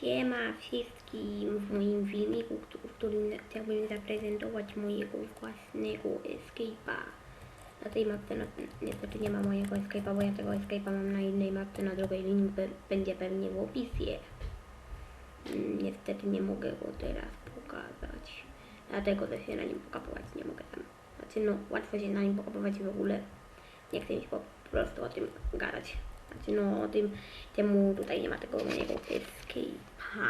Siema wszystkim w moim filmiku, w którym chciałbym zaprezentować mojego własnego escape'a. Na tej mapce no, niestety nie ma mojego escape'a, bo ja tego escape'a mam na innej mapce, na drugiej link be, będzie pewnie w opisie. Mm, Niestety nie mogę go teraz pokazać, dlatego też się na nim pokapować nie mogę tam. Znaczy no, łatwo się na nim pokapować w ogóle. Nie chcę mi po prostu o tym gadać. Znaczy no, tym, czemu tutaj nie ma tego mojego escape'a.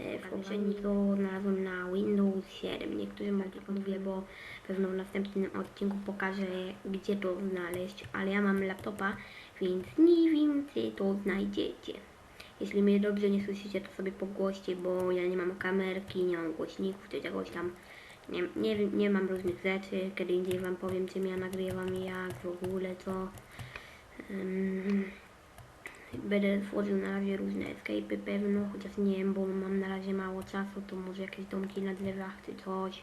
E, W poprzedniku znalazłem na Windows 7. Niektórzy tylko mówię, bo pewno w następnym odcinku pokażę, gdzie to znaleźć, ale ja mam laptopa, więc nie wiem, czy to znajdziecie. Jeśli mnie dobrze nie słyszycie, to sobie pogłoście, bo ja nie mam kamerki, nie mam głośników, czy czegoś tam. Nie, nie, nie mam różnych rzeczy. Kiedy indziej wam powiem, czym ja nagrywam i jak w ogóle, co. Będę wchodził na razie różne escape'y pewno, chociaż nie wiem, bo mam na razie mało czasu, to może jakieś domki na drzewach czy coś.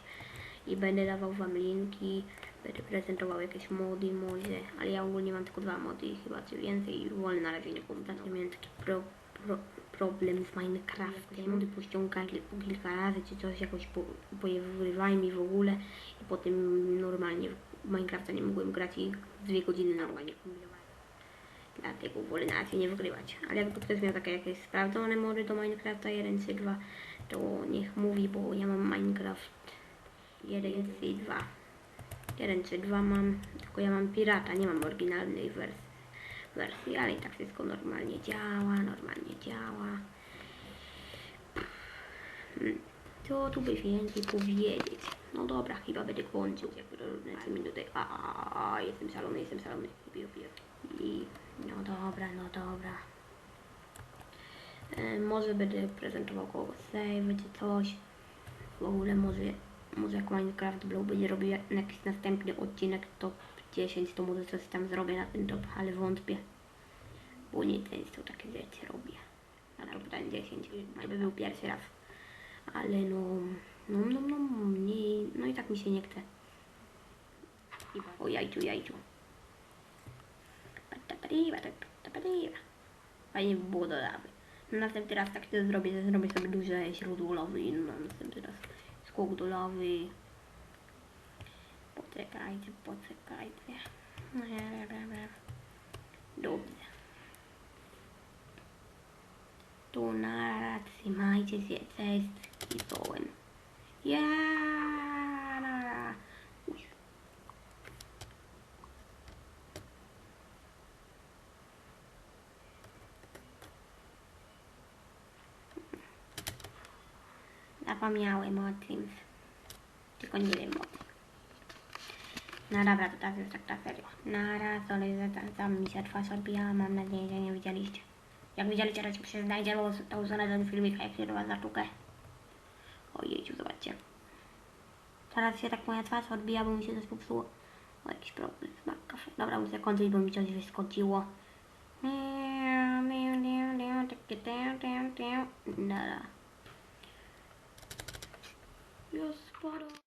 I będę dawał wam linki, będę prezentował jakieś mody może, ale ja ogólnie mam tylko dwa mody chyba, czy więcej i wolę na razie nie kombinować. Miałem taki pro, pro, problem z Minecraftem, mody pościągałem kil- po kilka razy czy coś, jakoś po, mi w ogóle i potem normalnie w Minecrafta nie mogłem grać i dwie godziny normalnie kombinowałem. Dlatego na razie nie wygrywać. Ale jakby ktoś miał takie jakieś sprawdzone mody do Minecrafta 1 czy 2, to niech mówi, bo ja mam Minecraft 1 czy 2. 1 czy 2 mam, tylko ja mam pirata, nie mam oryginalnej wersji, wersji ale i tak wszystko normalnie działa, normalnie działa. Co tu by więcej powiedzieć? No dobra, chyba będę kończył. Jakby lecę minuty. A, a, a, jestem szalony, jestem szalony. Piu, piu. I no dobra, no dobra. E, może będę prezentował kogoś save czy coś. W ogóle może, może jak Minecraft Blue będzie robił jakiś następny odcinek top 10, to może coś tam zrobię na ten top, ale wątpię. Bo nie często takie rzeczy robię. Na top ten 10, jakby był pierwszy raz. Ale no, no, no, no, nie, no i tak mi się nie chce. O jajciu, jajciu. Fajnie by było do lawy. No, następny raz tak to zrobię, że zrobię sobie duże źródło lawy i no, następny raz skok do lawy. Poczekajcie, poczekajcie. Dobrze. Tu na trzymajcie się, cześć i czołem. Ja, na, Uś. Zapomniałem o tym. Tylko nie wiem o tym. No dobra, to teraz już tak na serio. Na raz, ale tam mi się twarz odbija, mam nadzieję, że nie widzieliście. Jak widzieliście, to się znajdzie, bo to usunę ten filmik, jak się do was za sztukę. Ojejciu, zobaczcie. Teraz się tak moja twarz odbija, bo mi się coś popsuło. O, jakiś problem z McAfee. Dobra, muszę kończyć, bo mi coś wyskoczyło. Dobra. Już sporo.